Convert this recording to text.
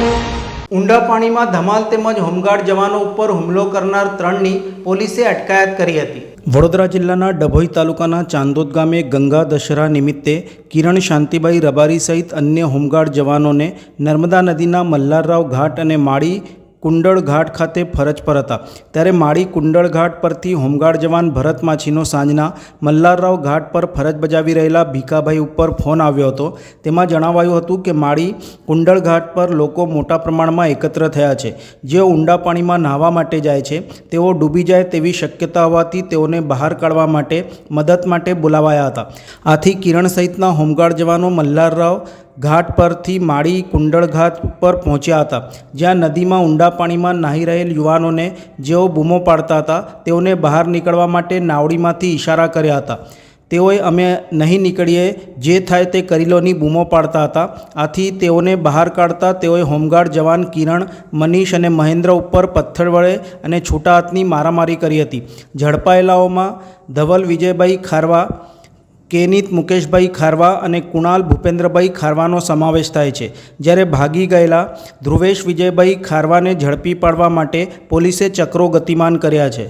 ઊંડા પાણીમાં ધમાલ તેમજ હોમગાર્ડ જવાનો ઉપર હુમલો કરનાર ત્રણની પોલીસે અટકાયત કરી હતી. વડોદરા જિલ્લાના ડભોઈ તાલુકાના ચાંદોદ ગામે ગંગા દશરા નિમિત્તે કિરણ શાંતિબાઈ રબારી સહિત અન્ય હોમગાર્ડ જવાનોને નર્મદા નદીના મલ્હારરાવ ઘાટ અને માળી કુંડળ ઘાટ ખાતે ફરજ પર હતા. ત્યારે માળી કુંડળ ઘાટ પરથી હોમગાર્ડ જવાન ભરત માછીનો સાંજના મલ્હારરાવ ઘાટ પર ફરજ બજાવી રહેલા ભીખાભાઈ ઉપર ફોન આવ્યો હતો. તેમાં જણાવાયું હતું કે માળી કુંડળ ઘાટ પર લોકો મોટા પ્રમાણમાં એકત્ર થયા છે. જેઓ ઊંડા પાણીમાં નાહવા માટે જાય છે, તેઓ ડૂબી જાય તેવી શક્યતા હોવાથી તેઓને બહાર કાઢવા માટે મદદ માટે બોલાવાયા હતા. આથી કિરણ સહિતના હોમગાર્ડ જવાનો મલ્હારરાવ ઘાટ પરથી માળી કુંડળ ઘાટ પર પહોંચ્યા હતા, જ્યાં નદીમાં ઊંડા પાણીમાં નાહી રહેલ યુવાનોને જેઓ બૂમો પાડતા હતા, તેઓને બહાર નીકળવા માટે નાવડીમાંથી ઇશારા કર્યા હતા. તેઓએ અમે નહીં નીકળીએ, જે થાય તે કરી લોની બૂમો પાડતા હતા. આથી તેઓને બહાર કાઢતા તેઓએ હોમગાર્ડ જવાન કિરણ, મનીષ અને મહેન્દ્ર ઉપર પથ્થર વડે અને છૂટા હાથની મારામારી કરી હતી. ઝડપાયેલાઓમાં ધવલ વિજયભાઈ ખારવા કેનિત મુકેશભાઈ ખારવા અને કુણાલ ભૂપેન્દ્રભાઈ ખારવાનો સમાવેશ થાય છે. જ્યારે ભાગી ગયેલા ધ્રુવેશ વિજયભાઈ ખારવાને ઝડપી પાડવા માટે પોલીસે ચક્રો ગતિમાન કર્યા છે.